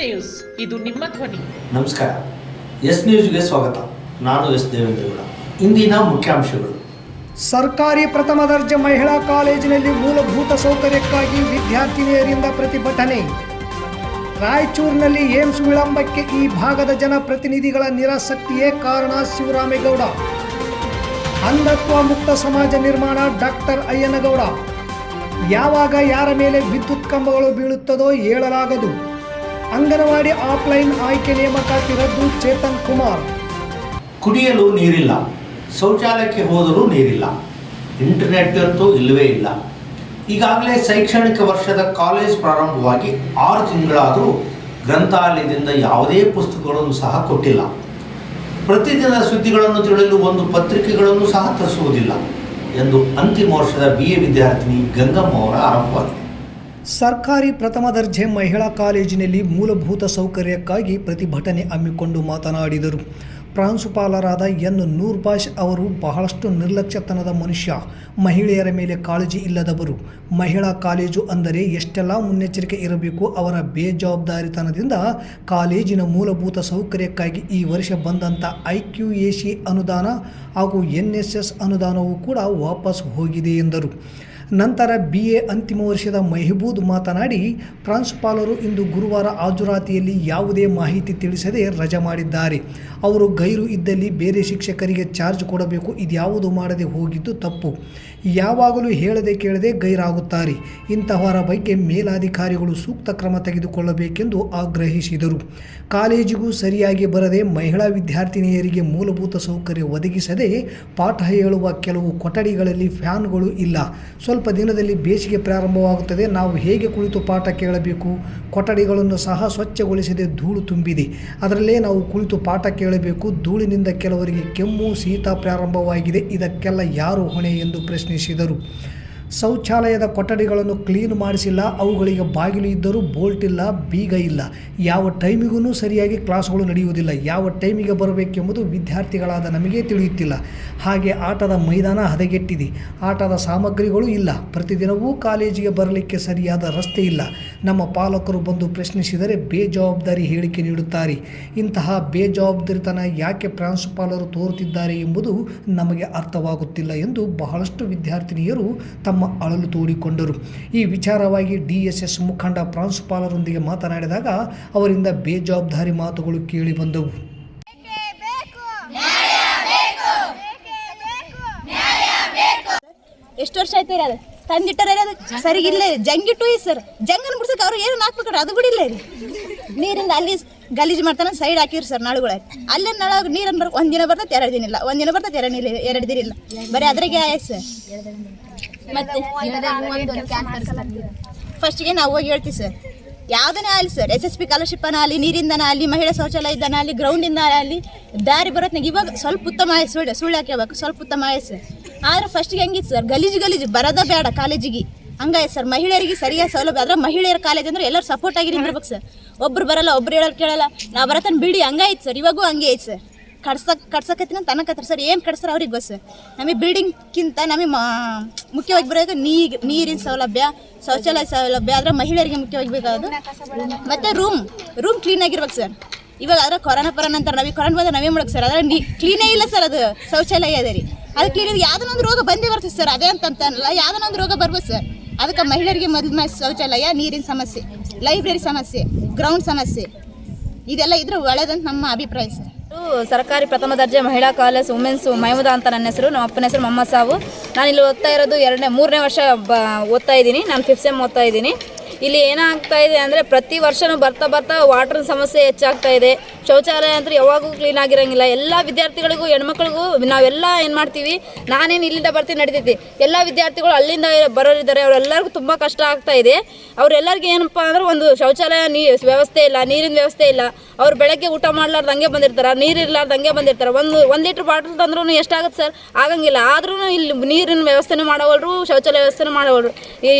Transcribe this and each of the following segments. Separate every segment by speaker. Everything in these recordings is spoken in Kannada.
Speaker 1: ನ್ಯೂಸ್. ಇದು ನಿಮ್ಮ ಧ್ವನಿ.
Speaker 2: ನಮಸ್ಕಾರ. ಎಸ್ ನ್ಯೂಸ್ಗೆ ಸ್ವಾಗತ. ನಾನು ಎಸ್ ದೇವೇಂದ್ರಗೌಡ ಇಂದಿನ ಮುಖ್ಯಾಂಶಗಳು.
Speaker 3: ಸರ್ಕಾರಿ ಪ್ರಥಮ ದರ್ಜೆ ಮಹಿಳಾ ಕಾಲೇಜಿನಲ್ಲಿ ಮೂಲಭೂತ ಸೌಕರ್ಯಕ್ಕಾಗಿ ವಿದ್ಯಾರ್ಥಿನಿಯರಿಂದ ಪ್ರತಿಭಟನೆ. ರಾಯಚೂರಿನಲ್ಲಿ ಏಮ್ಸ್ ವಿಳಂಬಕ್ಕೆ ಈ ಭಾಗದ ಜನಪ್ರತಿನಿಧಿಗಳ ನಿರಾಸಕ್ತಿಯೇ ಕಾರಣ ಶಿವರಾಮೇಗೌಡ. ಅಂಧತ್ವ ಮುಕ್ತ ಸಮಾಜ ನಿರ್ಮಾಣ ಡಾಕ್ಟರ್ ಅಯ್ಯನಗೌಡ. ಯಾವಾಗ ಯಾರ ಮೇಲೆ ವಿದ್ಯುತ್ ಕಂಬಗಳು ಬೀಳುತ್ತದೋ ಹೇಳಲಾಗದು. ಅಂಗನವಾಡಿ ಆಫ್ಲೈನ್ ಆಯ್ಕೆ ನೇಮಕಾತಿ ರದ್ದು ಚೇತನ್ ಕುಮಾರ್.
Speaker 2: ಕುಡಿಯಲು ನೀರಿಲ್ಲ, ಶೌಚಾಲಯಕ್ಕೆ ಹೋದರೂ ನೀರಿಲ್ಲ ಇಂಟರ್ನೆಟ್ ಅಂತೂ ಇಲ್ಲವೇ ಇಲ್ಲ. ಈಗಾಗಲೇ ಶೈಕ್ಷಣಿಕ ವರ್ಷದ ಕಾಲೇಜ್ ಪ್ರಾರಂಭವಾಗಿ ಆರು ತಿಂಗಳಾದರೂ ಗ್ರಂಥಾಲಯದಿಂದ ಯಾವುದೇ ಪುಸ್ತಕಗಳನ್ನು ಸಹ ಕೊಟ್ಟಿಲ್ಲ. ಪ್ರತಿದಿನ ಸುದ್ದಿಗಳನ್ನು ತಿಳಿಯಲು ಒಂದು ಪತ್ರಿಕೆಗಳನ್ನು ಸಹ ತರಿಸುವುದಿಲ್ಲ ಎಂದು ಅಂತಿಮ ವರ್ಷದ ಬಿ ಎ ವಿದ್ಯಾರ್ಥಿನಿ ಗಂಗಮ್ಮ ಅವರ ಆರಂಭವಾಗಿದೆ
Speaker 3: ಸರ್ಕಾರಿ ಪ್ರಥಮ ದರ್ಜೆ ಮಹಿಳಾ ಕಾಲೇಜಿನಲ್ಲಿ ಮೂಲಭೂತ ಸೌಕರ್ಯಕ್ಕಾಗಿ ಪ್ರತಿಭಟನೆ ಹಮ್ಮಿಕೊಂಡು ಮಾತನಾಡಿದರು. ಪ್ರಾಂಶುಪಾಲರಾದ ಎನ್. ನೂರ್ಬಾಷ್ ಅವರು ಬಹಳಷ್ಟು ನಿರ್ಲಕ್ಷ್ಯತನದ ಮನುಷ್ಯ, ಮಹಿಳೆಯರ ಮೇಲೆ ಕಾಳಜಿ ಇಲ್ಲದವರು. ಮಹಿಳಾ ಕಾಲೇಜು ಅಂದರೆ ಎಷ್ಟೆಲ್ಲ ಮುನ್ನೆಚ್ಚರಿಕೆ ಇರಬೇಕು ಅವರ ಬೇಜವಾಬ್ದಾರಿತನದಿಂದ ಕಾಲೇಜಿನ ಮೂಲಭೂತ ಸೌಕರ್ಯಕ್ಕಾಗಿ ಈ ವರ್ಷ ಬಂದಂಥ ಐ ಕ್ಯೂ ಎ ಸಿ ಅನುದಾನ ಹಾಗೂ ಎನ್ ಎಸ್ ಎಸ್ ಅನುದಾನವೂ ಕೂಡ ವಾಪಸ್ ಹೋಗಿದೆ ಎಂದರು. ನಂತರ ಬಿ ಎ ಅಂತಿಮ ವರ್ಷದ ಮೆಹಬೂದ್ ಮಾತನಾಡಿ ಪ್ರಾಂಶುಪಾಲರು ಇಂದು ಗುರುವಾರ ಹಾಜರಾತಿಯಲ್ಲಿ ಯಾವುದೇ ಮಾಹಿತಿ ತಿಳಿಸದೆ ರಜೆ ಮಾಡಿದ್ದಾರೆ. ಅವರು ಗೈರು ಇದ್ದಲ್ಲಿ ಬೇರೆ ಶಿಕ್ಷಕರಿಗೆ ಚಾರ್ಜ್ ಕೊಡಬೇಕು, ಇದ್ಯಾವುದು ಮಾಡದೆ ಹೋಗಿದ್ದು ತಪ್ಪು. ಯಾವಾಗಲೂ ಹೇಳದೆ ಕೇಳದೆ ಗೈರಾಗುತ್ತಾರೆ. ಇಂತಹವರ ಬಗ್ಗೆ ಮೇಲಾಧಿಕಾರಿಗಳು ಸೂಕ್ತ ಕ್ರಮ ತೆಗೆದುಕೊಳ್ಳಬೇಕೆಂದು ಆಗ್ರಹಿಸಿದರು. ಕಾಲೇಜಿಗೂ ಸರಿಯಾಗಿ ಬರದೆ ಮಹಿಳಾ ವಿದ್ಯಾರ್ಥಿನಿಯರಿಗೆ ಮೂಲಭೂತ ಸೌಕರ್ಯ ಒದಗಿಸದೆ ಪಾಠ ಹೇಳುವ ಕೆಲವು ಕೊಠಡಿಗಳಲ್ಲಿ ಫ್ಯಾನ್ಗಳು ಇಲ್ಲ. ಸ್ವಲ್ಪ ದಿನದಲ್ಲಿ ಬೇಸಿಗೆ ಪ್ರಾರಂಭವಾಗುತ್ತದೆ. ನಾವು ಹೇಗೆ ಕುಳಿತು ಪಾಠ ಕೇಳಬೇಕು? ಕೊಠಡಿಗಳನ್ನು ಸಹ ಸ್ವಚ್ಛಗೊಳಿಸದೆ ಧೂಳು ತುಂಬಿದೆ. ಅದರಲ್ಲೇ ನಾವು ಕುಳಿತು ಪಾಠ ಕೇಳಬೇಕು. ಧೂಳಿನಿಂದ ಕೆಲವರಿಗೆ ಕೆಮ್ಮು, ಶೀತ ಪ್ರಾರಂಭವಾಗಿದೆ. ಇದಕ್ಕೆಲ್ಲ ಯಾರು ಹೊಣೆ ಎಂದು ಪ್ರಶ್ನಿಸಿದರು. ಶೌಚಾಲಯದ ಕೊಠಡಿಗಳನ್ನು ಕ್ಲೀನ್ ಮಾಡಿಸಿಲ್ಲ, ಅವುಗಳಿಗೆ ಬಾಗಿಲು ಇದ್ದರೂ ಬೋಲ್ಟ್ ಇಲ್ಲ, ಬೀಗ ಇಲ್ಲ. ಯಾವ ಟೈಮಿಗೂ ಸರಿಯಾಗಿ ಕ್ಲಾಸ್ಗಳು ನಡೆಯುವುದಿಲ್ಲ. ಯಾವ ಟೈಮಿಗೆ ಬರಬೇಕೆಂಬುದು ವಿದ್ಯಾರ್ಥಿಗಳಾದ ನಮಗೆ ತಿಳಿಯುತ್ತಿಲ್ಲ. ಹಾಗೆ ಆಟದ ಮೈದಾನ ಹದಗೆಟ್ಟಿದೆ. ಆಟದ ಸಾಮಗ್ರಿಗಳು ಇಲ್ಲ. ಪ್ರತಿದಿನವೂ ಕಾಲೇಜಿಗೆ ಬರಲಿಕ್ಕೆ ಸರಿಯಾದ ರಸ್ತೆ ಇಲ್ಲ. ನಮ್ಮ ಪಾಲಕರು ಬಂದು ಪ್ರಶ್ನಿಸಿದರೆ ಬೇಜವಾಬ್ದಾರಿ ಹೇಳಿಕೆ ನೀಡುತ್ತಾರೆ. ಇಂತಹ ಬೇಜವಾಬ್ದಾರಿತನ ಯಾಕೆ ಪ್ರಾಂಶುಪಾಲರು ತೋರುತ್ತಿದ್ದಾರೆ ಎಂಬುದು ನಮಗೆ ಅರ್ಥವಾಗುತ್ತಿಲ್ಲ ಎಂದು ಬಹಳಷ್ಟು ವಿದ್ಯಾರ್ಥಿನಿಯರು ತಮ್ಮ ಅಳಲು ತೋಡಿಕೊಂಡರು. ಈ ವಿಚಾರವಾಗಿ ಡಿ ಎಸ್ ಎಸ್ ಮುಖಂಡ ಪ್ರಾಂಶುಪಾಲರೊಂದಿಗೆ ಮಾತನಾಡಿದಾಗ ಅವರಿಂದ ಬೇಜವಾಬ್ದಾರಿ ಮಾತುಗಳು ಕೇಳಿ ಬಂದವು.
Speaker 4: ಬೇಕು? ನ್ಯಾಯ ಬೇಕು. ಬೇಕೇ ಬೇಕು? ನ್ಯಾಯ ಬೇಕು
Speaker 5: ಎಷ್ಟು ವರ್ಷ ಆಯ್ತು ತಂದಿಟ್ಟಾರ ಅದು. ಸರಿಗಿಲ್ಲ ಜಂಗಿಟ್ಟು ಈ ಸರ್ ಜಂಗನ್ ಬಿಡ್ಸಕ್ಕೆ ಅವ್ರು ಏನು ಹಾಕ್ಬೇಕು ಅದು ಬಿಡಿಲ್ಲ ಇಲ್ಲ. ರೀ ನೀರಿಂದ ಅಲ್ಲಿ ಗಲೀಜು ಮಾಡ್ತಾನೆ ಸೈಡ್ ಹಾಕಿರಿ ಸರ್ ನಳುಗಳ. ಅಲ್ಲೇ ನಳ ನೀರನ್ನು ಬರ್ ಒಂದಿನ ಬರ್ತೈತೆ ಎರಡು ದಿನ ಇಲ್ಲ. ಒಂದಿನ ಬರ್ತೈತೆ ಎರಡು ಇಲ್ಲ ಎರಡು ದಿನ ಇಲ್ಲ. ಬರೀ ಅದ್ರಾಗೆ ಆಯ್ತು ಸರ್ ಮತ್ತೆ ಫಸ್ಟಿಗೆ ನಾವು ಹೋಗಿ ಹೇಳ್ತೀವಿ ಸರ್. ಯಾವುದನ್ನೇ ಆಗಲಿ sir? S S P scholarship ಅಲ್ಲಿ ನೀರಿಂದನ ಅಲ್ಲಿ ಮಹಿಳಾ ಶೌಚಾಲಯದನ ಆಗಲಿ ಗ್ರೌಂಡಿಂದ ಆಗಲಿ ದಾರಿ ಬರೋತ್ನಾಗ ಇವಾಗ ಸ್ವಲ್ಪ ಉತ್ತಮ ಆಯ್ತು ಸುಳ್ಳು ಸುಳ್ಳು ಹಾಕ್ಯಬೇಕು ಸ್ವಲ್ಪ ಉತ್ತಮ ಆಯ್ತು ಸರ್ ಆದ್ರೆ ಫಸ್ಟಿಗೆ ಹೆಂಗಿತ್ತು ಸರ್ ಗಲೀಜು ಗಲೀಜು, ಬರೋದ ಬೇಡ ಕಾಲೇಜಿಗೆ. ಹಂಗಾಯ್ತು ಸರ್ ಮಹಿಳೆಯರಿಗೆ ಸರಿಯಾದ ಸೌಲಭ್ಯ, ಆದ್ರೆ ಮಹಿಳೆಯರ ಕಾಲೇಜ್ ಅಂದ್ರೆ ಎಲ್ಲರೂ ಸಪೋರ್ಟ್ ಆಗಿ ನಿಂದಿರ್ಬೇಕು ಸರ್ ಒಬ್ರು ಬರಲ್ಲ, ಒಬ್ರು ಹೇಳೋರು ಕೇಳಲ್ಲ. ನಾವು ಬರತನ ಬಿಡಿ, ಹಂಗಾಯ್ತು ಸರ್ ಇವಾಗೂ ಹಂಗೆ ಐತೆ ಸರ್ ಕಡ್ಸಕ್ ಕಡ್ಸಕತ್ತಿನ ತನಕತ್ರ ಸರ್ ಏನು ಕಡ್ಸ್ತಾರೆ ಅವ್ರಿಗೆ ಬಸ್ ಸರ್ ನಮಗೆ ಬಿಲ್ಡಿಂಗ್ಕ್ಕಿಂತ ನಮಗೆ ಮುಖ್ಯವಾಗಿ ಬರೋದು ನೀರು ನೀರಿನ ಸೌಲಭ್ಯ, ಶೌಚಾಲಯ ಸೌಲಭ್ಯ, ಆದರೆ ಮಹಿಳೆಯರಿಗೆ ಮುಖ್ಯವಾಗಿ ಬೇಕಾಗೋದು ಮತ್ತು ರೂಮ್ ರೂಮ್ ಕ್ಲೀನ್ ಆಗಿರ್ಬೇಕು ಸರ್ ಇವಾಗ ಆದ್ರೆ ಕೊರೋನಾ ಪರ ಅಂತಾರೆ ನಮಗೆ ಕೊರೋನಾ ಬಂದ್ರೆ ನಾವೇ ಮಾಡಕ್ಕೆ ಸರ್ ಅದ್ರ ನೀ ಕ್ಲೀನೇ ಇಲ್ಲ ಸರ್ ಅದು. ಶೌಚಾಲಯ ಅದೇ ರೀ. ಅದು ಕ್ಲೀನ್ ಯಾವ್ದನ್ನೊಂದು ರೋಗ ಬಂದೇ ಬರ್ತದೆ ಸರ್ ಅದೇ ಅಂತ ಯಾವ್ದನ್ನೊಂದು ರೋಗ ಬರ್ಬೋದು ಸರ್ ಅದಕ್ಕೆ ಮಹಿಳೆಯರಿಗೆ ಮೊದಲ ಶೌಚಾಲಯ, ನೀರಿನ ಸಮಸ್ಯೆ ಲೈಬ್ರರಿ ಸಮಸ್ಯೆ ಗ್ರೌಂಡ್ ಸಮಸ್ಯೆ, ಇದೆಲ್ಲ ಇದ್ರೆ ಒಳ್ಳೇದಂತ ನಮ್ಮ ಅಭಿಪ್ರಾಯ ಸರ್
Speaker 6: ಸರ್ಕಾರಿ ಪ್ರಥಮ ದರ್ಜೆ ಮಹಿಳಾ ಕಾಲೇಜ್ ವುಮೆನ್ಸ್ ಮೈಮುದ ಅಂತ ನನ್ನ ಹೆಸರು, ನಮ್ಮ ಅಪ್ಪನ ಹೆಸರು ಮೊಹಮ್ಮದ್ ಸಾವು. ನಾನು ಇಲ್ಲಿ ಓದ್ತಾ ಇರೋದು ಎರಡನೇ, ಮೂರನೇ ವರ್ಷ ಓದ್ತಾ ಇದ್ದೀನಿ. ನಾನು ಫಿಫ್ತ್ ಸೆಮ್ ಓದ್ತಾ ಇದ್ದೀನಿ. ಇಲ್ಲಿ ಏನಾಗ್ತಾ ಇದೆ ಅಂದರೆ ಪ್ರತಿ ವರ್ಷನೂ ಬರ್ತಾ ಬರ್ತಾ ವಾಟರ್ ಸಮಸ್ಯೆ ಹೆಚ್ಚಾಗ್ತಾ ಇದೆ. ಶೌಚಾಲಯ ಅಂದರೆ ಯಾವಾಗೂ ಕ್ಲೀನ್ ಆಗಿರಂಗಿಲ್ಲ. ಎಲ್ಲ ವಿದ್ಯಾರ್ಥಿಗಳಿಗೂ, ಹೆಣ್ಮಕ್ಳಿಗೂ ನಾವೆಲ್ಲ ಏನು ಮಾಡ್ತೀವಿ, ನಾನೇನು ಇಲ್ಲಿಂದ ಬರ್ತೀನಿ ನಡಿತೈತಿ. ಎಲ್ಲ ವಿದ್ಯಾರ್ಥಿಗಳು ಅಲ್ಲಿಂದ ಬರೋರಿದ್ದಾರೆ. ಅವರೆಲ್ಲರಿಗೂ ತುಂಬ ಕಷ್ಟ ಆಗ್ತಾ ಇದೆ. ಅವರೆಲ್ಲರಿಗೂ ಏನಪ್ಪ ಅಂದ್ರೆ ಒಂದು ಶೌಚಾಲಯ ನೀ, ವ್ಯವಸ್ಥೆ ಇಲ್ಲ, ನೀರಿನ ವ್ಯವಸ್ಥೆ ಇಲ್ಲ. ಅವ್ರು ಬೆಳಗ್ಗೆ ಊಟ ಮಾಡ್ಲಾರ್ದಂಗೆ ಬಂದಿರ್ತಾರೆ, ನೀರು ಹಂಗೆ ಬಂದಿರ್ತಾರೆ. ಒಂದು ಒಂದು ಲೀಟ್ರ್ ಬಾಟಲ್ ತಂದ್ರೂ ಎಷ್ಟಾಗುತ್ತೆ ಸರ್ ಆಗಂಗಿಲ್ಲ. ಆದ್ರೂ ಇಲ್ಲಿ ನೀರಿನ ವ್ಯವಸ್ಥೆನೂ ಮಾಡೋವಲ್ರು, ಶೌಚಾಲಯ ವ್ಯವಸ್ಥೆನೂ ಮಾಡೋವಲ್ರು.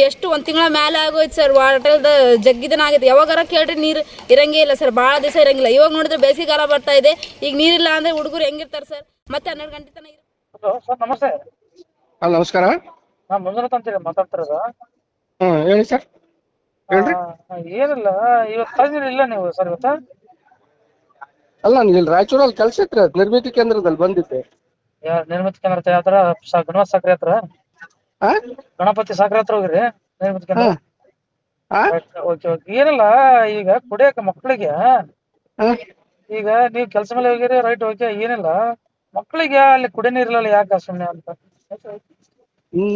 Speaker 6: ಎಷ್ಟು ಒಂದು ತಿಂಗಳ ಮೇಲೆ ಆಗೋಯ್ತು ಸರ್ ವಾಟರ್ದ ಜಗ್ಗಿದನ ಆಗಿದೆ ಯಾವಾಗಾರ ಕೇಳ್ರಿ ನೀರು ಇರಂಗೇ ಇಲ್ಲ ಸರ್ ಭಾಳ ದಿವಸ ಇರಂಗಿಲ್ಲ. ಇವಾಗ ನೋಡಿದ್ರೆ ಬೇಸಿಗೆ ಕಾಲ ಬರ್ತಾ ಇದೆ. ಈಗ ನೀರಿಲ್ಲ ಅಂದ್ರೆ ಹುಡುಗರು ಹೆಂಗಿರ್ತಾರೆ ಸರ್? ಮತ್ತೆ ಹನ್ನೆರಡು ಗಂಟೆ ತನಕ ಇರ್-
Speaker 7: ಸರ್ ನಮಸ್ತೆ.
Speaker 8: ಹಲೋ ನಮಸ್ಕಾರ.
Speaker 7: ನಾನು ಮಂಜುನಾಥ್ ಅಂತೇಳಿ ಮಾತಾಡ್ತಿರೋದು.
Speaker 8: ಹಾಂ ಹೇಳಿ ಸರ್.
Speaker 7: ಹೇಳ್ರಿ.
Speaker 8: ಏನಿಲ್ಲ ಇವತ್ತು ತಂದಿರಲಿಲ್ಲ ನೀವು ಸರ್ ಇವತ್ತು?
Speaker 7: ಅಲ್ಲ ನಾನು ಇಲ್ಲಿ ರಾಯಚೂರಲ್ಲಿ ಕೆಲಸ ಇತ್ತು ನಿರ್ಮಿತಿ ಕೇಂದ್ರದಲ್ಲಿ ಬಂದಿದ್ದೆ.
Speaker 8: ಯಾ- ನಿರ್ಮಿತಿ ಕೇಂದ್ರ ಯಾವ ತರ ಗಣಪತಿ ಸಕ್ರೆ ಹತ್ರ?
Speaker 7: ಹಾ
Speaker 8: ಗಣಪತಿ ಸಕ್ರೆ ಹತ್ರ ಹೋಗಿರಿ ನಿರ್ಮಿತಿ ಕೇಂದ್ರ? ಓಕೆ ಓಕೆ ಏನಿಲ್ಲ ಈಗ ಕುಡಿಯಕ ಮಕ್ಕಳಿಗೆ ಈಗ ನೀವ್ ಕೆಲ್ಸ ಮೇಲೆ ಹೋಗಿರಿ ರೈಟ್ ಓಕೆ ಏನಿಲ್ಲ. ಮಕ್ಕಳಿಗೆ ಅಲ್ಲಿ ಕುಡಿ ನೀರಿಲ್ಲ ಯಾಕೆ ಸುಮ್ಮನೆ ಅಂತ?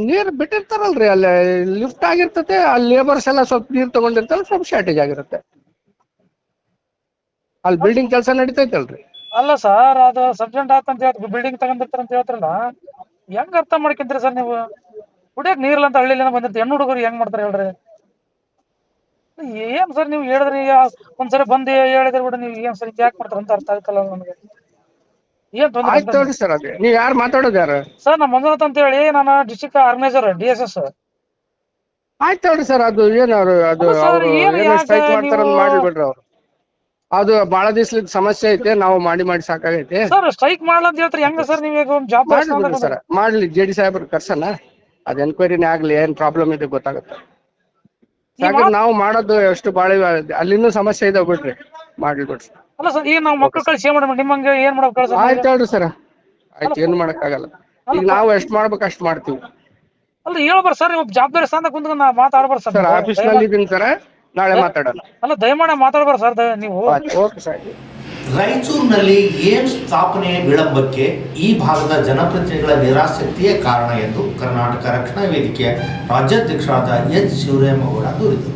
Speaker 7: ನೀರ್ ಬಿಟ್ಟಿರ್ತಾರಲ್ರಿ ಅಲ್ಲಿ ಲಿಫ್ಟ್ ಆಗಿರ್ತತೆ ಅಲ್ಲಿ ಲೇಬರ್ಸ್ ಎಲ್ಲ ಸ್ವಲ್ಪ ನೀರ್ ತಗೊಂಡಿರ್ತಾರೆ ಸ್ವಲ್ಪ ಶಾರ್ಟೇಜ್ ಆಗಿರುತ್ತೆ. ಅಲ್ಲಿ ಬಿಲ್ಡಿಂಗ್ ಕೆಲಸ ನಡೀತೈತಲ್ರಿ?
Speaker 8: ಅಲ್ಲ ಸರ್ ಅದು ಸಬ್ಜೆಂಟ್ ಆತಂತ ಹೇಳ್ತಾರೆ ಬಿಲ್ಡಿಂಗ್ ತಗೊಂಡಿರ್ತಾರ ಅಂತ ಹೇಳ್ತಾರಲ್ಲ ಹೆಂಗ್ ಅರ್ಥ ಮಾಡ್ಕೊಂತೀರಿ ಸರ್ ನೀವು? ಕುಡಿಯಕ್ ನೀರಿಲ್ಲ ಅಂತ ಹಳ್ಳಿಲಿಂದ ಬಂದಿರ್ತೀವಿ ಹೆಣ್ಣು ಹುಡುಗರು ಹೆಂಗ್ ಮಾಡ್ತಾರೆ ಹೇಳ್ರಿ? ಏನ್ ಸರ್ ನೀವು ಹೇಳಿದ್ರಿ ಈಗ ಒಂದ್ಸರಿ ಬಂದು ಹೇಳಿದ್ರೆ ಕೂಡ ನೀವು ಏನ್ ಸರ್ ಯಾಕೆ ಮಾಡ್ತಾರೆ ಅಂತ ಅರ್ಥ ಆಗ್ತಲ್ಲ ನನಗೆ ಏನ್
Speaker 7: ಆಯ್ತು ಸರ್ ಅದೇ. ನೀವ್ ಯಾರು ಮಾತಾಡೋದು ಯಾರು?
Speaker 8: ಸರ್ ನಾ ಮಂಜುನಾಥ್ ಅಂತ ಹೇಳಿ ನಾನು district organiser D S S
Speaker 7: ಆಯ್ತು ಸರ್ ಅದು ಏನು ಅವ್ರು ಅದು
Speaker 8: ಅಲ್ಲ sir,
Speaker 7: ಅವರು
Speaker 8: ಏನು
Speaker 7: ಏನೋ
Speaker 8: ಯಾಕೆ
Speaker 7: ಸ್ಟ್ರೈಕ್ ಮಾಡ್ತಾರ
Speaker 8: ನೀವು-
Speaker 7: ಮಾಡಿ ಬಿಡ್ರಿ ಅವ್ರು. ಅದು ಬಹಳ ದಿವ್ಸದ ಸಮಸ್ಯೆ ಐತೆ ನಾವು ಮಾಡಿ ಮಾಡಿ ಸಾಕಾಗೈತೆ.
Speaker 8: ಸರ್ ಸ್ಟ್ರೈಕ್ ಮಾಡ್ಲಾ ಅಂತ ಹೇಳ್ತಾರೆ ಹೆಂಗ ಸರ್ ನೀವು ಈಗ ಒಂದು ಜಾಬ್
Speaker 7: ಮಾಡ್ಲಿ ಬಿಡ್ರಿ ಸರ್. ಮಾಡ್ಲಿ ಜೆ ಡಿ ಸಾಹೇಬ್ರ ಕರ್ಸಲ್ಲ. ಅದ್ ಎನ್ಕ್ವೈರಿನೇ ಆಗ್ಲಿ ಏನ್ ಪ್ರಾಬ್ಲಮ್ ಇದೆ ಗೊತ್ತಾಗುತ್ತೆ. ಯಾಕಂದ್ರೆ ನಾವು ಮಾಡೋದು ಎಷ್ಟು ಬಾಳ ಅಲ್ಲಿನೂ ಸಮಸ್ಯೆ ಇದೆ ಬಿಡ್ರಿ. ಮಾಡ್ಲಿ ಬಿಡ್ರಿ.
Speaker 8: ಅಲ್ಲ ಸರ್ ಈಗ ನಾವು ಮಕ್ಕಳು ಕಳ್ಸಿ ಏನ್ ಮಾಡ್ಬೇಕು? ನಿಮ್ಮಂಗೆ ಏನ್ ಮಾಡ್ಬೇಕು ಕಳ್ಸ?
Speaker 7: ಆಯ್ತು ಹೇಳ್ರಿ ಸರ್. ಆಯ್ತು ಏನು ಮಾಡಕ್ಕಾಗಲ್ಲ. ಈಗ ನಾವು ಎಷ್ಟ್ ಮಾಡ್ಬೇಕು ಅಷ್ಟ್ ಮಾಡ್ತೀವಿ.
Speaker 8: ಅಲ್ಲ ಹೇಳ್ಬಾರ ಸರ್ ನೀವು ಜವಾಬ್ದಾರಿ ಸ್ಥಾನ ಕುಂತ್ಕೊಂಡು ನಾ ಮಾತಾಡ್ಬಾರ ಸರ್.
Speaker 7: ಸರ್ ಆಫೀಸ್ನಲ್ಲಿ ಇದೀನಿ ಸರ್. ನಾಳೆ ಮಾತಾಡೋಣ.
Speaker 8: ಅಲ್ಲ ದಯಮಾಡಿ ಮಾತಾಡ್ಬಾರ ಸರ್ ನೀವು
Speaker 7: ಓಕೆ ಸರ್.
Speaker 2: ರಾಯಚೂರಿನಲ್ಲಿ ಏಮ್ಸ್ ಸ್ಥಾಪನೆ ವಿಳಂಬಕ್ಕೆ ಈ ಭಾಗದ ಜನಪ್ರತಿನಿಧಿಗಳ ನಿರಾಸಕ್ತಿಯೇ ಕಾರಣ ಎಂದು ಕರ್ನಾಟಕ ರಕ್ಷಣಾ ವೇದಿಕೆಯ ರಾಜ್ಯಾಧ್ಯಕ್ಷರಾದ ಎಚ್ ಶಿವರಾಮೇಗೌಡ ದೂರಿದರು.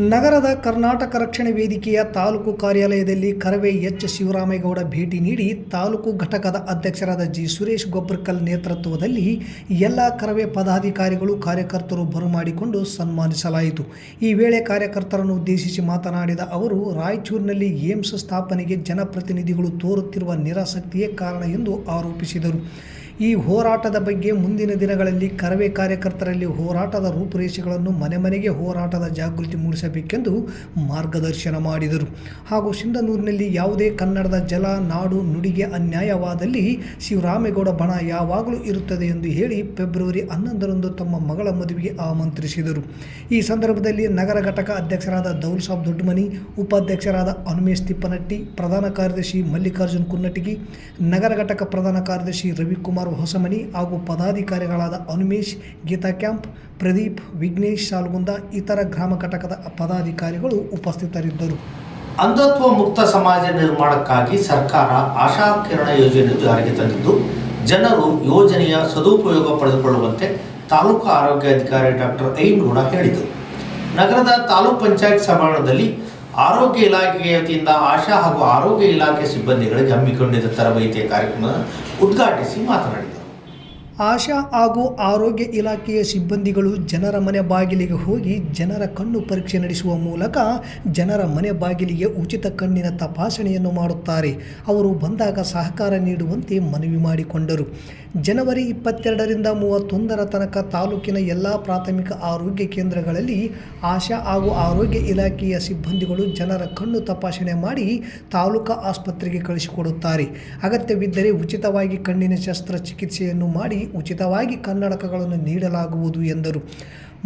Speaker 3: ನಗರದ ಕರ್ನಾಟಕ ರಕ್ಷಣೆ ವೇದಿಕೆಯ ತಾಲೂಕು ಕಾರ್ಯಾಲಯದಲ್ಲಿ ಕರವೇ ಎಚ್ ಶಿವರಾಮೇಗೌಡ ಭೇಟಿ ನೀಡಿ ತಾಲೂಕು ಘಟಕದ ಅಧ್ಯಕ್ಷರಾದ ಜಿ ಸುರೇಶ್ ಗೊಬ್ಬರ್ಕಲ್ ನೇತೃತ್ವದಲ್ಲಿ ಎಲ್ಲ ಕರವೇ ಪದಾಧಿಕಾರಿಗಳು, ಕಾರ್ಯಕರ್ತರು ಬರಮಾಡಿಕೊಂಡು ಸನ್ಮಾನಿಸಲಾಯಿತು. ಈ ವೇಳೆ ಕಾರ್ಯಕರ್ತರನ್ನು ಉದ್ದೇಶಿಸಿ ಮಾತನಾಡಿದ ಅವರು, ರಾಯಚೂರಿನಲ್ಲಿ ಏಮ್ಸ್ ಸ್ಥಾಪನೆಗೆ ಜನಪ್ರತಿನಿಧಿಗಳು ತೋರುತ್ತಿರುವ ನಿರಾಸಕ್ತಿಯೇ ಕಾರಣ ಎಂದು ಆರೋಪಿಸಿದರು. ಈ ಹೋರಾಟದ ಬಗ್ಗೆ ಮುಂದಿನ ದಿನಗಳಲ್ಲಿ ಕರವೇ ಕಾರ್ಯಕರ್ತರಲ್ಲಿ ಹೋರಾಟದ ರೂಪುರೇಷೆಗಳನ್ನು ಮನೆ ಮನೆಗೆ ಹೋರಾಟದ ಜಾಗೃತಿ ಮೂಡಿಸಬೇಕೆಂದು ಮಾರ್ಗದರ್ಶನ ಮಾಡಿದರು. ಹಾಗೂ ಸಿಂಧನೂರಿನಲ್ಲಿ ಯಾವುದೇ ಕನ್ನಡದ ಜಲ, ನಾಡು, ನುಡಿಗೆ ಅನ್ಯಾಯವಾದಲ್ಲಿ ಶಿವರಾಮೇಗೌಡ ಬಣ ಯಾವಾಗಲೂ ಇರುತ್ತದೆ ಎಂದು ಹೇಳಿ ಫೆಬ್ರವರಿ ಹನ್ನೊಂದರಂದು ತಮ್ಮ ಮಗಳ ಮದುವೆಗೆ ಆಮಂತ್ರಿಸಿದರು. ಈ ಸಂದರ್ಭದಲ್ಲಿ ನಗರ ಘಟಕ ಅಧ್ಯಕ್ಷರಾದ ದೌಲ್ ಸಾಬ್ ದೊಡ್ಡಮನಿ, ಉಪಾಧ್ಯಕ್ಷರಾದ ಅನುಮೇಶ್ ತಿಪ್ಪನಟ್ಟಿ, ಪ್ರಧಾನ ಕಾರ್ಯದರ್ಶಿ ಮಲ್ಲಿಕಾರ್ಜುನ್ ಕುನ್ನಟಗಿ ನಗರ ಘಟಕ ಪ್ರಧಾನ ಕಾರ್ಯದರ್ಶಿ ರವಿಕುಮಾರ್ ಹೊಸಮನಿ ಹಾಗೂ ಪದಾಧಿಕಾರಿಗಳಾದ ಅನುಮೇಶ್, ಗೀತಾ ಕ್ಯಾಂಪ್, ಪ್ರದೀಪ್, ವಿಘ್ನೇಶ್ ಸಾಲ್ಗುಂದ ಇತರ ಗ್ರಾಮ ಘಟಕದ ಪದಾಧಿಕಾರಿಗಳು ಉಪಸ್ಥಿತರಿದ್ದರು.
Speaker 2: ಅಂಧತ್ವ ಮುಕ್ತ ಸಮಾಜ ನಿರ್ಮಾಣಕ್ಕಾಗಿ ಸರ್ಕಾರ ಆಶಾ ಕಿರಣ ಯೋಜನೆ ಜಾರಿಗೆ ತಂದಿದ್ದು, ಜನರು ಯೋಜನೆಯ ಸದುಪಯೋಗ ಪಡೆದುಕೊಳ್ಳುವಂತೆ ತಾಲೂಕು ಆರೋಗ್ಯಾಧಿಕಾರಿ ಡಾಕ್ಟರ್ ಐನ್ಗೌಡ ಹೇಳಿದರು. ನಗರದ ತಾಲೂಕ್ ಪಂಚಾಯತ್ ಸಭಾಂಗಣದಲ್ಲಿ ಆರೋಗ್ಯ ಇಲಾಖೆಯ ವತಿಯಿಂದ ಆಶಾ ಹಾಗೂ ಆರೋಗ್ಯ ಇಲಾಖೆ ಸಿಬ್ಬಂದಿಗಳಿಗೆ ಹಮ್ಮಿಕೊಂಡಿದ್ದ ತರಬೇತಿಯ ಕಾರ್ಯಕ್ರಮ ಉದ್ಘಾಟಿಸಿ ಮಾತನಾಡಿದರು.
Speaker 3: ಆಶಾ ಹಾಗೂ ಆರೋಗ್ಯ ಇಲಾಖೆಯ ಸಿಬ್ಬಂದಿಗಳು ಜನರ ಮನೆ ಬಾಗಿಲಿಗೆ ಹೋಗಿ ಜನರ ಕಣ್ಣು ಪರೀಕ್ಷೆ ನಡೆಸುವ ಮೂಲಕ ಜನರ ಮನೆ ಬಾಗಿಲಿಗೆ ಉಚಿತ ಕಣ್ಣಿನ ತಪಾಸಣೆಯನ್ನು ಮಾಡುತ್ತಾರೆ. ಅವರು ಬಂದಾಗ ಸಹಕಾರ ನೀಡುವಂತೆ ಮನವಿ ಮಾಡಿಕೊಂಡರು. ಜನವರಿ ಇಪ್ಪತ್ತೆರಡರಿಂದ ಮೂವತ್ತೊಂದರ ತನಕ ತಾಲೂಕಿನ ಎಲ್ಲ ಪ್ರಾಥಮಿಕ ಆರೋಗ್ಯ ಕೇಂದ್ರಗಳಲ್ಲಿ ಆಶಾ ಹಾಗೂ ಆರೋಗ್ಯ ಇಲಾಖೆಯ ಸಿಬ್ಬಂದಿಗಳು ಜನರ ಕಣ್ಣು ತಪಾಸಣೆ ಮಾಡಿ ತಾಲೂಕಾ ಆಸ್ಪತ್ರೆಗೆ ಕಳಿಸಿಕೊಡುತ್ತಾರೆ. ಅಗತ್ಯವಿದ್ದರೆ ಉಚಿತವಾಗಿ ಕಣ್ಣಿನ ಶಸ್ತ್ರಚಿಕಿತ್ಸೆಯನ್ನು ಮಾಡಿ ಉಚಿತವಾಗಿ ಕನ್ನಡಕಗಳನ್ನು ನೀಡಲಾಗುವುದು ಎಂದರು.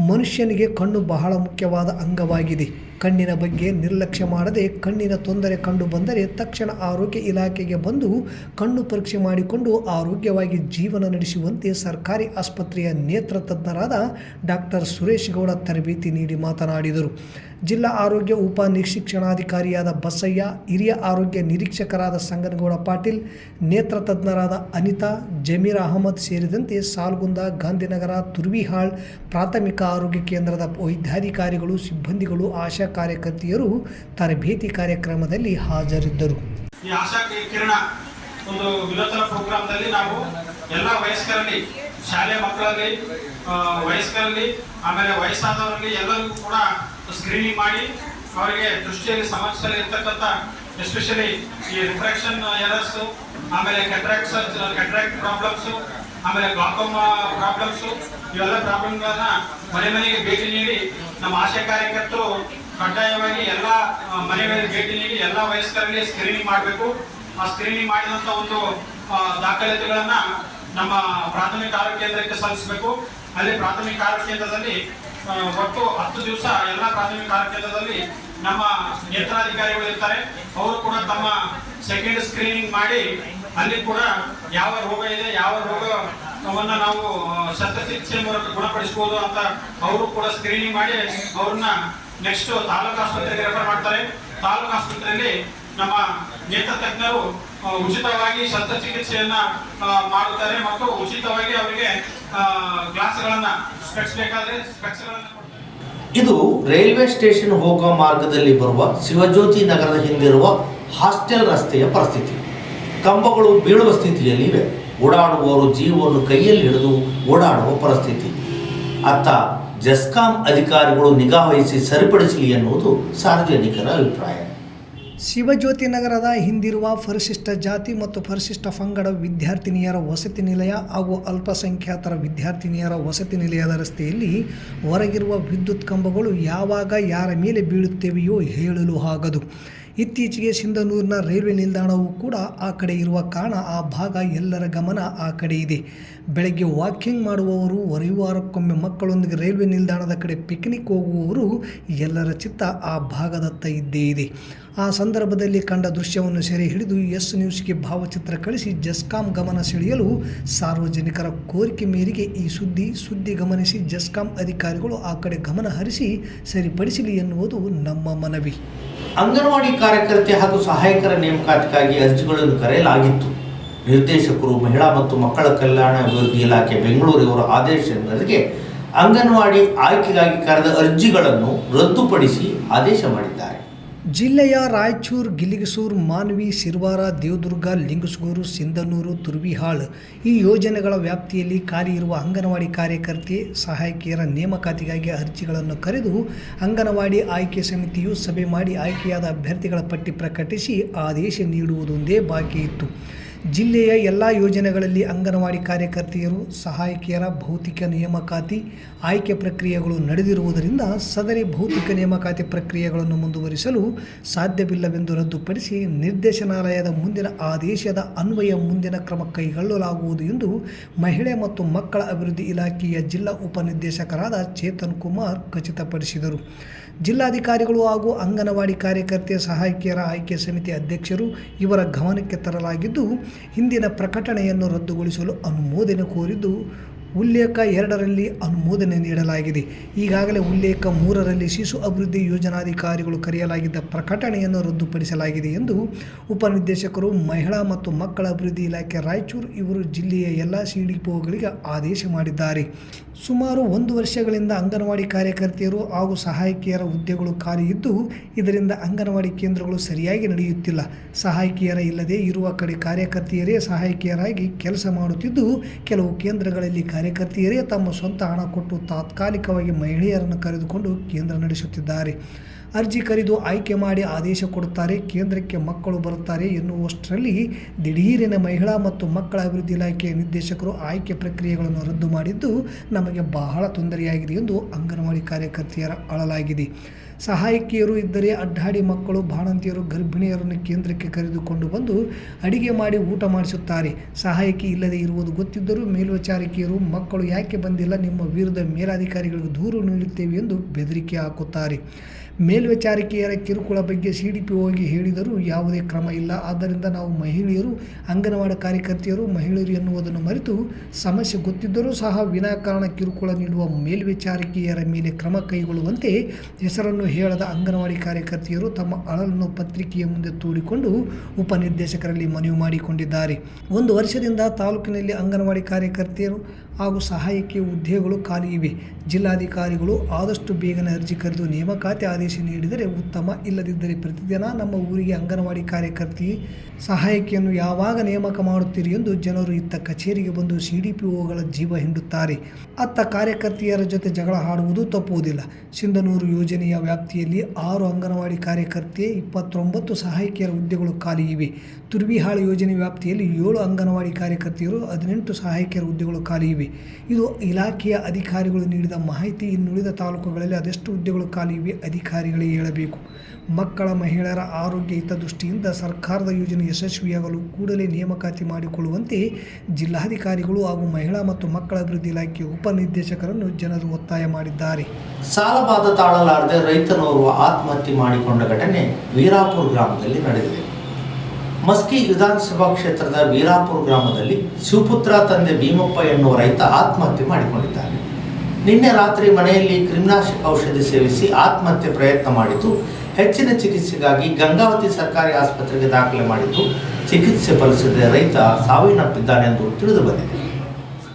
Speaker 3: ಮನುಷ್ಯನಿಗೆ ಕಣ್ಣು ಬಹಳ ಮುಖ್ಯವಾದ ಅಂಗವಾಗಿದೆ. ಕಣ್ಣಿನ ಬಗ್ಗೆ ನಿರ್ಲಕ್ಷ್ಯ ಮಾಡದೆ ಕಣ್ಣಿನ ತೊಂದರೆ ಕಂಡು ಬಂದರೆ ತಕ್ಷಣ ಆರೋಗ್ಯ ಇಲಾಖೆಗೆ ಬಂದು ಕಣ್ಣು ಪರೀಕ್ಷೆ ಮಾಡಿಕೊಂಡು ಆರೋಗ್ಯವಾಗಿ ಜೀವನ ನಡೆಸುವಂತೆ ಸರ್ಕಾರಿ ಆಸ್ಪತ್ರೆಯ ನೇತ್ರ ತಜ್ಞರಾದ ಡಾಕ್ಟರ್ ಸುರೇಶ್ ಗೌಡ ತರಬೇತಿ ನೀಡಿ ಮಾತನಾಡಿದರು. ಜಿಲ್ಲಾ ಆರೋಗ್ಯ ಉಪ ನಿರೀಕ್ಷಣಾಧಿಕಾರಿಯಾದ ಬಸಯ್ಯ, ಹಿರಿಯ ಆರೋಗ್ಯ ನಿರೀಕ್ಷಕರಾದ ಸಂಗನಗೌಡ ಪಾಟೀಲ್, ನೇತ್ರ ತಜ್ಞರಾದ ಅನಿತಾ, ಜಮೀರ್ ಅಹಮದ್ ಸೇರಿದಂತೆ ಸಾಲ್ಗುಂದ ಗಾಂಧಿನಗರ, ತುರ್ವಿಹಾಳ್ ಪ್ರಾಥಮಿಕ ಆರೋಗ್ಯ ಕೇಂದ್ರದ ವೈದ್ಯಾಧಿಕಾರಿಗಳು, ಸಿಬ್ಬಂದಿಗಳು, ಆಶಾ ಕಾರ್ಯಕರ್ತೆಯರು ತರಬೇತಿ ಕಾರ್ಯಕ್ರಮದಲ್ಲಿ ಹಾಜರಿದ್ದರು.
Speaker 9: ಒಂದು ವಿನೂತನ ಪ್ರೋಗ್ರಾಮ್ನಲ್ಲಿ ನಾವು ಎಲ್ಲ ವಯಸ್ಕರಲ್ಲಿ, ಶಾಲೆ ಮಕ್ಕಳಲ್ಲಿ ವಯಸ್ಕರಲ್ಲಿ, ಆಮೇಲೆ ವಯಸ್ಸಾದವರಲ್ಲಿ ಎಲ್ಲರಿಗೂ ಕೂಡ ಸ್ಕ್ರೀನಿಂಗ್ ಮಾಡಿ ಅವರಿಗೆ ದೃಷ್ಟಿಯಲ್ಲಿ ಸಮಸ್ಯೆ ಇರ್ತಕ್ಕಂಥ ಎಸ್ಪೆಷಲಿ ಈ ರಿಫ್ರಾಕ್ಷನ್ ಎರರ್ಸ್ ಆಮೇಲೆ ಕೆಟ್ರಾಕ್ಟ್ ಕೆಟ್ರಾಕ್ಟ್ ಪ್ರಾಬ್ಲಮ್ಸು ಆಮೇಲೆ ಗ್ಲಾಕೋಮಾ ಪ್ರಾಬ್ಲಮ್ಸು ಇವೆಲ್ಲ ಪ್ರಾಬ್ಲಮ್ಗಳನ್ನ ಮನೆ ಮನೆಗೆ ಭೇಟಿ ನೀಡಿ ನಮ್ಮ ಆಶಾ ಕಾರ್ಯಕರ್ತರು ಕಡ್ಡಾಯವಾಗಿ ಎಲ್ಲ ಮನೆ ಮನೆಗೆ ಭೇಟಿ ನೀಡಿ ಎಲ್ಲ ವಯಸ್ಕರಿಗೆ ಸ್ಕ್ರೀನಿಂಗ್ ಮಾಡಬೇಕು. ಆ ಸ್ಕ್ರೀನಿಂಗ್ ಮಾಡಿದಂಥ ಒಂದು ದಾಖಲೆಗಳನ್ನು ನಮ್ಮ ಪ್ರಾಥಮಿಕ ಆರೋಗ್ಯ ಕೇಂದ್ರಕ್ಕೆ ಸಲ್ಲಿಸಬೇಕು. ಅಲ್ಲಿ ಪ್ರಾಥಮಿಕ ಆರೋಗ್ಯ ಕೇಂದ್ರದಲ್ಲಿ ಒಟ್ಟು ಹತ್ತು ದಿವಸ ಎಲ್ಲ ಪ್ರಾಥಮಿಕ ಕೇಂದ್ರದಲ್ಲಿ ನಮ್ಮ ನೇತ್ರಾಧಿಕಾರಿಗಳು ಇರ್ತಾರೆ ಅವರು ಕೂಡ ತಮ್ಮ ಸೆಕೆಂಡ್ ಸ್ಕ್ರೀನಿಂಗ್ ಮಾಡಿ ಅಲ್ಲಿ ಕೂಡ ಯಾವ ರೋಗ ಇದೆ, ಯಾವ ರೋಗವನ್ನು ನಾವು ಶಸ್ತ್ರಚಿಕಿತ್ಸೆ ಮೂಲಕ ಗುಣಪಡಿಸಬಹುದು ಅಂತ ಅವರು ಕೂಡ ಸ್ಕ್ರೀನಿಂಗ್ ಮಾಡಿ ಅವ್ರನ್ನ ನೆಕ್ಸ್ಟ್ ತಾಲೂಕು ಆಸ್ಪತ್ರೆಗೆ ರೆಫರ್ ಮಾಡ್ತಾರೆ. ತಾಲೂಕು ಆಸ್ಪತ್ರೆಯಲ್ಲಿ ನಮ್ಮ ನೇತ್ರ ತಜ್ಞರು ಉಚಿತವಾಗಿ ಶಸ್ತ್ರಚಿಕಿತ್ಸೆಯನ್ನ ಮಾಡುತ್ತಾರೆ ಮತ್ತು ಉಚಿತವಾಗಿ ಅವರಿಗೆ ಗ್ಲಾಸ್ಗಳನ್ನ ಸ್ಪೆಕ್ಸ್ ಬೇಕಾದ್ರೆ ಸ್ಪೆಕ್ಸ್ಗಳನ್ನ
Speaker 2: ಇದು ರೈಲ್ವೆ ಸ್ಟೇಷನ್ ಹೋಗುವ ಮಾರ್ಗದಲ್ಲಿ ಬರುವ ಶಿವಜ್ಯೋತಿ ನಗರದ ಹಿಂದಿರುವ ಹಾಸ್ಟೆಲ್ ರಸ್ತೆಯ ಪರಿಸ್ಥಿತಿ. ಕಂಬಗಳು ಬೀಳುವ ಸ್ಥಿತಿಯಲ್ಲಿ ಇವೆ. ಓಡಾಡುವವರು ಜೀವವನ್ನು ಕೈಯಲ್ಲಿ ಹಿಡಿದು ಓಡಾಡುವ ಪರಿಸ್ಥಿತಿ. ಅತ್ತ ಜಸ್ಕಾಂ ಅಧಿಕಾರಿಗಳು ನಿಗಾ ವಹಿಸಿ ಸರಿಪಡಿಸಲಿ ಎನ್ನುವುದು ಸಾರ್ವಜನಿಕರ ಅಭಿಪ್ರಾಯ.
Speaker 3: ಶಿವಜ್ಯೋತಿ ನಗರದ ಹಿಂದಿರುವ ಪರಿಶಿಷ್ಟ ಜಾತಿ ಮತ್ತು ಪರಿಶಿಷ್ಟ ಪಂಗಡ ವಿದ್ಯಾರ್ಥಿನಿಯರ ವಸತಿ ನಿಲಯ ಹಾಗೂ ಅಲ್ಪಸಂಖ್ಯಾತರ ವಿದ್ಯಾರ್ಥಿನಿಯರ ವಸತಿ ನಿಲಯದ ರಸ್ತೆಯಲ್ಲಿ ಹೊರಗಿರುವ ವಿದ್ಯುತ್ ಕಂಬಗಳು ಯಾವಾಗ ಯಾರ ಮೇಲೆ ಬೀಳುತ್ತವೆಯೋ ಹೇಳಲು ಆಗದು. ಇತ್ತೀಚೆಗೆ ಸಿಂಧನೂರಿನ ರೈಲ್ವೆ ನಿಲ್ದಾಣವೂ ಕೂಡ ಆ ಕಡೆ ಇರುವ ಕಾರಣ ಆ ಭಾಗ ಎಲ್ಲರ ಗಮನ ಆ ಕಡೆ ಇದೆ. ಬೆಳಗ್ಗೆ ವಾಕಿಂಗ್ ಮಾಡುವವರು ರವಿವಾರಕ್ಕೊಮ್ಮೆ ಮಕ್ಕಳೊಂದಿಗೆ ರೈಲ್ವೆ ನಿಲ್ದಾಣದ ಕಡೆ ಪಿಕ್ನಿಕ್ ಹೋಗುವವರು ಎಲ್ಲರ ಚಿತ್ತ ಆ ಭಾಗದತ್ತ ಇದ್ದೇ ಇದೆ. ಆ ಸಂದರ್ಭದಲ್ಲಿ ಕಂಡ ದೃಶ್ಯವನ್ನು ಸೆರೆ ಹಿಡಿದು ಎಸ್ ನ್ಯೂಸ್ಗೆ ಭಾವಚಿತ್ರ ಕಳಿಸಿ ಜಸ್ಕಾಂ ಗಮನ ಸೆಳೆಯಲು ಸಾರ್ವಜನಿಕರ ಕೋರಿಕೆ ಮೇರೆಗೆ ಈ ಸುದ್ದಿ ಸುದ್ದಿ ಗಮನಿಸಿ ಜಸ್ಕಾಂ ಅಧಿಕಾರಿಗಳು ಆ ಕಡೆ ಗಮನ ಹರಿಸಿ ಸರಿಪಡಿಸಲಿ ಎನ್ನುವುದು ನಮ್ಮ ಮನವಿ.
Speaker 2: ಅಂಗನವಾಡಿ ಕಾರ್ಯಕರ್ತೆ ಹಾಗೂ ಸಹಾಯಕರ ನೇಮಕಾತಿಗಾಗಿ ಅರ್ಜಿಗಳನ್ನು ಕರೆಯಲಾಗಿತ್ತು. ನಿರ್ದೇಶಕರು, ಮಹಿಳಾ ಮತ್ತು ಮಕ್ಕಳ ಕಲ್ಯಾಣ ಅಭಿವೃದ್ಧಿ ಇಲಾಖೆ ಬೆಂಗಳೂರಿನವರ ಆದೇಶ ಅಂಗನವಾಡಿ ಆಯ್ಕೆಗಾಗಿ ಕರೆದ ಅರ್ಜಿಗಳನ್ನು ರದ್ದುಪಡಿಸಿ ಆದೇಶ ಮಾಡಿದ್ದಾರೆ.
Speaker 3: ಜಿಲ್ಲೆಯ ರಾಯಚೂರು ಗಿಲಿಗಸೂರು ಮಾನ್ವಿ ಸಿರ್ವಾರ ದೇವದುರ್ಗ ಲಿಂಗಸಗೂರು ಸಿಂಧನೂರು, ತುರ್ವಿಹಾಳ್ ಈ ಯೋಜನೆಗಳ ವ್ಯಾಪ್ತಿಯಲ್ಲಿ ಖಾಲಿ ಇರುವ ಅಂಗನವಾಡಿ ಕಾರ್ಯಕರ್ತೆ ಸಹಾಯಕಿಯರ ನೇಮಕಾತಿಗಾಗಿ ಅರ್ಜಿಗಳನ್ನು ಕರೆದು ಅಂಗನವಾಡಿ ಆಯ್ಕೆ ಸಮಿತಿಯು ಸಭೆ ಮಾಡಿ ಆಯ್ಕೆಯಾದ ಅಭ್ಯರ್ಥಿಗಳ ಪಟ್ಟಿ ಪ್ರಕಟಿಸಿ ಆದೇಶ ನೀಡುವುದೊಂದೇ ಬಾಕಿ ಇತ್ತು. ಜಿಲ್ಲೆಯ ಎಲ್ಲ ಯೋಜನೆಗಳಲ್ಲಿ ಅಂಗನವಾಡಿ ಕಾರ್ಯಕರ್ತೆಯರು, ಸಹಾಯಕಿಯರ ಭೌತಿಕ ನೇಮಕಾತಿ ಆಯ್ಕೆ ಪ್ರಕ್ರಿಯೆಗಳು ನಡೆದಿರುವುದರಿಂದ ಸದರಿ ಭೌತಿಕ ನೇಮಕಾತಿ ಪ್ರಕ್ರಿಯೆಗಳನ್ನು ಮುಂದುವರಿಸಲು ಸಾಧ್ಯವಿಲ್ಲವೆಂದು ರದ್ದುಪಡಿಸಿ ನಿರ್ದೇಶನಾಲಯದ ಮುಂದಿನ ಆದೇಶದ ಅನ್ವಯ ಮುಂದಿನ ಕ್ರಮ ಕೈಗೊಳ್ಳಲಾಗುವುದು ಎಂದು ಮಹಿಳೆ ಮತ್ತು ಮಕ್ಕಳ ಅಭಿವೃದ್ಧಿ ಇಲಾಖೆಯ ಜಿಲ್ಲಾ ಉಪನಿರ್ದೇಶಕರಾದ ಚೇತನ್ ಕುಮಾರ್ ಖಚಿತಪಡಿಸಿದರು. ಜಿಲ್ಲಾಧಿಕಾರಿಗಳು ಹಾಗೂ ಅಂಗನವಾಡಿ ಕಾರ್ಯಕರ್ತೆ ಸಹಾಯಕಿಯರ ಆಯ್ಕೆ ಸಮಿತಿ ಅಧ್ಯಕ್ಷರು ಇವರ ಗಮನಕ್ಕೆ ತರಲಾಗಿದ್ದು, ಹಿಂದಿನ ಪ್ರಕಟಣೆಯನ್ನು ರದ್ದುಗೊಳಿಸಲು ಅನುಮೋದನೆ ಕೋರಿದ್ದು ಉಲ್ಲೇಖ ಎರಡರಲ್ಲಿ ಅನುಮೋದನೆ ನೀಡಲಾಗಿದೆ. ಈಗಾಗಲೇ ಉಲ್ಲೇಖ ಮೂರರಲ್ಲಿ ಶಿಶು ಅಭಿವೃದ್ಧಿ ಯೋಜನಾಧಿಕಾರಿಗಳು ಕರೆಯಲಾಗಿದ್ದ ಪ್ರಕಟಣೆಯನ್ನು ರದ್ದುಪಡಿಸಲಾಗಿದೆ ಎಂದು ಉಪನಿರ್ದೇಶಕರು, ಮಹಿಳಾ ಮತ್ತು ಮಕ್ಕಳ ಅಭಿವೃದ್ಧಿ ಇಲಾಖೆ, ರಾಯಚೂರು ಇವರು ಜಿಲ್ಲೆಯ ಎಲ್ಲ ಸಿಡಿಪಿಒಗಳಿಗೆ ಆದೇಶ ಮಾಡಿದ್ದಾರೆ. ಸುಮಾರು ಒಂದು ವರ್ಷಗಳಿಂದ ಅಂಗನವಾಡಿ ಕಾರ್ಯಕರ್ತೆಯರು ಹಾಗೂ ಸಹಾಯಕಿಯರ ಹುದ್ದೆಗಳು ಖಾಲಿ ಇದ್ದು, ಇದರಿಂದ ಅಂಗನವಾಡಿ ಕೇಂದ್ರಗಳು ಸರಿಯಾಗಿ ನಡೆಯುತ್ತಿಲ್ಲ. ಸಹಾಯಕಿಯರ ಇಲ್ಲದೆ ಇರುವ ಕಡೆ ಕಾರ್ಯಕರ್ತೆಯರೇ ಸಹಾಯಕಿಯರಾಗಿ ಕೆಲಸ ಮಾಡುತ್ತಿದ್ದು, ಕೆಲವು ಕೇಂದ್ರಗಳಲ್ಲಿ ಕಾರ್ಯಕರ್ತೆಯರೇ ತಮ್ಮ ಸ್ವಂತ ಹಣ ಕೊಟ್ಟು ತಾತ್ಕಾಲಿಕವಾಗಿ ಮಹಿಳೆಯರನ್ನು ಕರೆದುಕೊಂಡು ಕೇಂದ್ರ ನಡೆಸುತ್ತಿದ್ದಾರೆ. ಅರ್ಜಿ ಕರೆದು ಆಯ್ಕೆ ಮಾಡಿ ಆದೇಶ ಕೊಡುತ್ತಾರೆ. ಕೇಂದ್ರಕ್ಕೆ ಮಕ್ಕಳು ಬರುತ್ತಾರೆ ಎನ್ನುವಷ್ಟರಲ್ಲಿ ದಿಢೀರಿನ ಮಹಿಳಾ ಮತ್ತು ಮಕ್ಕಳ ಅಭಿವೃದ್ಧಿ ಇಲಾಖೆಯ ನಿರ್ದೇಶಕರು ಆಯ್ಕೆ ಪ್ರಕ್ರಿಯೆಗಳನ್ನು ರದ್ದು ಮಾಡಿದ್ದು ನಮಗೆ ಬಹಳ ತೊಂದರೆಯಾಗಿದೆ ಎಂದು ಅಂಗನವಾಡಿ ಕಾರ್ಯಕರ್ತೆಯರ ಅಳಲಾಗಿದೆ. ಸಹಾಯಕಿಯರು ಇದ್ದರೆ ಅಡ್ಡಾಡಿ ಮಕ್ಕಳು, ಬಾಣಂತಿಯರು, ಗರ್ಭಿಣಿಯರನ್ನು ಕೇಂದ್ರಕ್ಕೆ ಕರೆದುಕೊಂಡು ಬಂದು ಅಡಿಗೆ ಮಾಡಿ ಊಟ ಮಾಡಿಸುತ್ತಾರೆ. ಸಹಾಯಕಿ ಇಲ್ಲದೆ ಇರುವುದು ಗೊತ್ತಿದ್ದರೂ ಮೇಲ್ವಿಚಾರಕಿಯರು, ಮಕ್ಕಳು ಯಾಕೆ ಬಂದಿಲ್ಲ, ನಿಮ್ಮ ವಿರುದ್ಧ ಮೇಲಾಧಿಕಾರಿಗಳಿಗೆ ದೂರು ನೀಡುತ್ತೇವೆ ಎಂದು ಬೆದರಿಕೆ ಹಾಕುತ್ತಾರೆ. ಮೇಲ್ವಿಚಾರಕಿಯರ ಕಿರುಕುಳ ಬಗ್ಗೆ ಸಿ ಡಿ ಪಿ ಹೋಗಿ ಹೇಳಿದರೂ ಯಾವುದೇ ಕ್ರಮ ಇಲ್ಲ. ಆದ್ದರಿಂದ ನಾವು ಮಹಿಳೆಯರು, ಅಂಗನವಾಡಿ ಕಾರ್ಯಕರ್ತೆಯರು, ಮಹಿಳೆಯರು ಎನ್ನುವುದನ್ನು ಮರೆತು ಸಮಸ್ಯೆ ಗೊತ್ತಿದ್ದರೂ ಸಹ ವಿನಾಕಾರಣ ಕಿರುಕುಳ ನೀಡುವ ಮೇಲ್ವಿಚಾರಕಿಯರ ಮೇಲೆ ಕ್ರಮ ಕೈಗೊಳ್ಳುವಂತೆ ಹೆಸರನ್ನು ಹೇಳದ ಅಂಗನವಾಡಿ ಕಾರ್ಯಕರ್ತೆಯರು ತಮ್ಮ ಅಳಲನ್ನು ಪತ್ರಿಕೆಯ ಮುಂದೆ ತೋಡಿಕೊಂಡು ಉಪನಿರ್ದೇಶಕರಲ್ಲಿ ಮನವಿ ಮಾಡಿಕೊಂಡಿದ್ದಾರೆ. ಒಂದು ವರ್ಷದಿಂದ ತಾಲೂಕಿನಲ್ಲಿ ಅಂಗನವಾಡಿ ಕಾರ್ಯಕರ್ತೆಯರು ಹಾಗೂ ಸಹಾಯಕ್ಕೆ ಹುದ್ದೆಗಳು ಖಾಲಿ ಇವೆ. ಜಿಲ್ಲಾಧಿಕಾರಿಗಳು ಆದಷ್ಟು ಬೇಗನೆ ಅರ್ಜಿ ಕರೆದು ನೇಮಕಾತಿ ಆದೇಶ ನೀಡಿದರೆ ಉತ್ತಮ. ಇಲ್ಲದಿದ್ದರೆ ಪ್ರತಿದಿನ ನಮ್ಮ ಊರಿಗೆ ಅಂಗನವಾಡಿ ಕಾರ್ಯಕರ್ತಿ ಸಹಾಯಕಿಯನ್ನು ಯಾವಾಗ ನೇಮಕ ಮಾಡುತ್ತೀರಿ ಎಂದು ಜನರು ಇತ್ತ ಕಚೇರಿಗೆ ಬಂದು ಸಿ ಡಿ ಪಿ ಒಗಳ ಜೀವ ಹಿಂಡುತ್ತಾರೆ. ಅತ್ತ ಕಾರ್ಯಕರ್ತೆಯರ ಜೊತೆ ಜಗಳ ಹಾಡುವುದು ತಪ್ಪುವುದಿಲ್ಲ. ಸಿಂಧನೂರು ಯೋಜನೆಯ ವ್ಯಾಪ್ತಿಯಲ್ಲಿ ಆರು ಅಂಗನವಾಡಿ ಕಾರ್ಯಕರ್ತೆ, ಇಪ್ಪತ್ತೊಂಬತ್ತು ಸಹಾಯಕಿಯರ ಹುದ್ದೆಗಳು ಖಾಲಿ ಇವೆ. ತುರ್ವಿಹಾಳ ಯೋಜನೆ ವ್ಯಾಪ್ತಿಯಲ್ಲಿ ಏಳು ಅಂಗನವಾಡಿ ಕಾರ್ಯಕರ್ತೆಯರು, ಹದಿನೆಂಟು ಸಹಾಯಕಿಯರ ಹುದ್ದೆಗಳು ಖಾಲಿ ಇವೆ. ಇದು ಇಲಾಖೆಯ ಅಧಿಕಾರಿಗಳು ನೀಡಿದ ಮಾಹಿತಿ ಇನ್ನುಳಿದ ತಾಲೂಕುಗಳಲ್ಲಿ ಅದೆಷ್ಟು ಹುದ್ದೆಗಳು ಖಾಲಿ ಇವೆ ಅಧಿಕಾರಿಗಳಿಗೆ ಹೇಳಬೇಕು. ಮಕ್ಕಳ, ಮಹಿಳೆಯರ ಆರೋಗ್ಯ ಹಿತದೃಷ್ಟಿಯಿಂದ ಸರ್ಕಾರದ ಯೋಜನೆ ಯಶಸ್ವಿಯಾಗಲು ಕೂಡಲೇ ನೇಮಕಾತಿ ಮಾಡಿಕೊಳ್ಳುವಂತೆ ಜಿಲ್ಲಾಧಿಕಾರಿಗಳು ಹಾಗೂ ಮಹಿಳಾ ಮತ್ತು ಮಕ್ಕಳ ಅಭಿವೃದ್ಧಿ ಇಲಾಖೆ ಉಪನಿರ್ದೇಶಕರನ್ನು ಜನರು ಒತ್ತಾಯ ಮಾಡಿದ್ದಾರೆ.
Speaker 2: ಸಾಲಬಾಧ ತಾಳಲಾರದೆ ರೈತನೋರ್ವ ಆತ್ಮಹತ್ಯೆ ಮಾಡಿಕೊಂಡ ಘಟನೆ ವೀರಾಪುರ ಗ್ರಾಮದಲ್ಲಿ ನಡೆದಿದೆ. ಮಸ್ಕಿ ವಿಧಾನಸಭಾ ಕ್ಷೇತ್ರದ ವೀರಾಪುರ ಗ್ರಾಮದಲ್ಲಿ ಶಿವಪುತ್ರ ತಂದೆ ಭೀಮಪ್ಪ ಎನ್ನುವ ರೈತ ಆತ್ಮಹತ್ಯೆ ಮಾಡಿಕೊಂಡಿದ್ದಾನೆ. ನಿನ್ನೆ ರಾತ್ರಿ ಮನೆಯಲ್ಲಿ ಕ್ರಿಮಿನಾಶಕ ಔಷಧಿ ಸೇವಿಸಿ ಆತ್ಮಹತ್ಯೆ ಪ್ರಯತ್ನ ಮಾಡಿದ್ದು, ಹೆಚ್ಚಿನ ಚಿಕಿತ್ಸೆಗಾಗಿ ಗಂಗಾವತಿ ಸರ್ಕಾರಿ ಆಸ್ಪತ್ರೆಗೆ ದಾಖಲೆ ಮಾಡಿದ್ದು, ಚಿಕಿತ್ಸೆ ಫಲಿಸದೆ ರೈತ ಸಾವಿನಪ್ಪಿದ್ದಾನೆಂದು ತಿಳಿದು ಬಂದಿದೆ.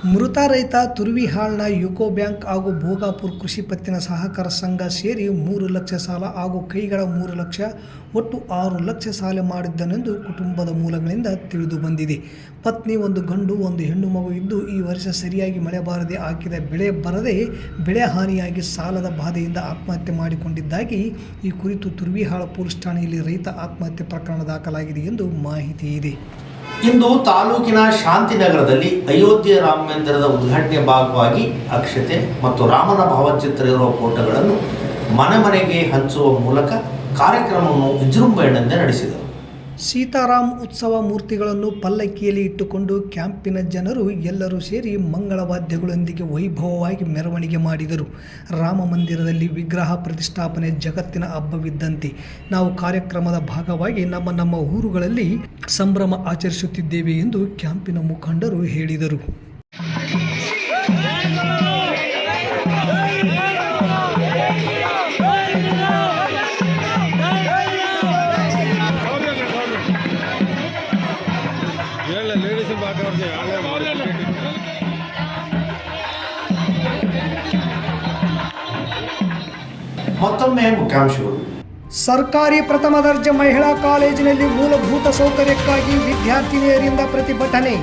Speaker 3: ಮೃತ ರೈತ ತುರ್ವಿಹಾಳ್ನ ಯುಕೋ ಬ್ಯಾಂಕ್ ಹಾಗೂ ಭೋಗಾಪುರ್ ಕೃಷಿ ಪತ್ತಿನ ಸಹಕಾರ ಸಂಘ ಸೇರಿ ಮೂರು ಲಕ್ಷ ಸಾಲ ಹಾಗೂ ಕೈಗಳ ಮೂರು ಲಕ್ಷ ಒಟ್ಟು ಆರು ಲಕ್ಷ ಸಾಲ ಮಾಡಿದ್ದನೆಂದು ಕುಟುಂಬದ ಮೂಲಗಳಿಂದ ತಿಳಿದು ಬಂದಿದೆ. ಪತ್ನಿ, ಒಂದು ಗಂಡು, ಒಂದು ಹೆಣ್ಣು ಮಗು ಇದ್ದು ಈ ವರ್ಷ ಸರಿಯಾಗಿ ಮಳೆ ಬಾರದೆ ಹಾಕಿದ ಬೆಳೆ ಬರದೆ ಬೆಳೆ ಹಾನಿಯಾಗಿ ಸಾಲದ ಬಾಧೆಯಿಂದ ಆತ್ಮಹತ್ಯೆ ಮಾಡಿಕೊಂಡಿದ್ದಾಗಿ ಈ ಕುರಿತು ತುರ್ವಿಹಾಳ ಪೊಲೀಸ್ ಠಾಣೆಯಲ್ಲಿ ರೈತ ಆತ್ಮಹತ್ಯೆ ಪ್ರಕರಣ ದಾಖಲಾಗಿದೆ ಎಂದು ಮಾಹಿತಿ ಇದೆ.
Speaker 2: ಇಂದು ತಾಲೂಕಿನ ಶಾಂತಿನಗರದಲ್ಲಿ ಅಯೋಧ್ಯೆ ರಾಮ ಮಂದಿರದ ಉದ್ಘಾಟನೆ ಭಾಗವಾಗಿ ಅಕ್ಷತೆ ಮತ್ತು ರಾಮನ ಭಾವಚಿತ್ರ ಇರುವ ಫೋಟೋಗಳನ್ನು ಮನೆ ಮನೆಗೆ ಹಂಚುವ ಮೂಲಕ ಕಾರ್ಯಕ್ರಮವನ್ನು ವಿಜೃಂಭಣೆಯಿಂದ ನಡೆಸಿದರು.
Speaker 3: ಸೀತಾರಾಮ್ ಉತ್ಸವ ಮೂರ್ತಿಗಳನ್ನು ಪಲ್ಲಕ್ಕಿಯಲ್ಲಿ ಇಟ್ಟುಕೊಂಡು ಕ್ಯಾಂಪಿನ ಜನರು ಎಲ್ಲರೂ ಸೇರಿ ಮಂಗಳವಾದ್ಯಗಳೊಂದಿಗೆ ವೈಭವವಾಗಿ ಮೆರವಣಿಗೆ ಮಾಡಿದರು. ರಾಮ ಮಂದಿರದಲ್ಲಿ ವಿಗ್ರಹ ಪ್ರತಿಷ್ಠಾಪನೆ ಜಗತ್ತಿನ ಹಬ್ಬವಿದ್ದಂತೆ ನಾವು ಕಾರ್ಯಕ್ರಮದ ಭಾಗವಾಗಿ ನಮ್ಮ ನಮ್ಮ ಊರುಗಳಲ್ಲಿ ಸಂಭ್ರಮ ಆಚರಿಸುತ್ತಿದ್ದೇವೆ ಎಂದು ಕ್ಯಾಂಪಿನ ಮುಖಂಡರು ಹೇಳಿದರು.
Speaker 2: ಮತ್ತೊಮ್ಮೆ ಮುಖ್ಯಾಂಶಗಳು.
Speaker 3: ಸರ್ಕಾರಿ ಪ್ರಥಮ ದರ್ಜೆ ಮಹಿಳಾ ಕಾಲೇಜಿನಲ್ಲಿ ಮೂಲಭೂತ ಸೌಕರ್ಯಕ್ಕಾಗಿ ವಿದ್ಯಾರ್ಥಿನಿಯರಿಂದ ಪ್ರತಿಭಟನೆ.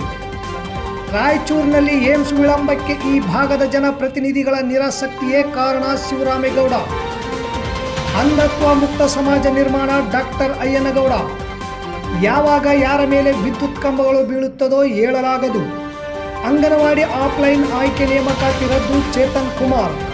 Speaker 3: ರಾಯಚೂರಿನಲ್ಲಿ ಏಮ್ಸ್ ವಿಳಂಬಕ್ಕೆ ಈ ಭಾಗದ ಜನಪ್ರತಿನಿಧಿಗಳ ನಿರಾಸಕ್ತಿಯೇ ಕಾರಣ ಶಿವರಾಮೇಗೌಡ. ಅಂಧತ್ವ ಮುಕ್ತ ಸಮಾಜ ನಿರ್ಮಾಣ ಡಾಕ್ಟರ್ ಅಯ್ಯನಗೌಡ. ಯಾವಾಗ ಯಾರ ಮೇಲೆ ವಿದ್ಯುತ್ ಕಂಬಗಳು ಬೀಳುತ್ತದೋ ಹೇಳಲಾಗದು. ಅಂಗನವಾಡಿ ಆಫ್ಲೈನ್ ಆಯ್ಕೆ ನೇಮಕಾತಿ ರದ್ದು ಚೇತನ್ ಕುಮಾರ್.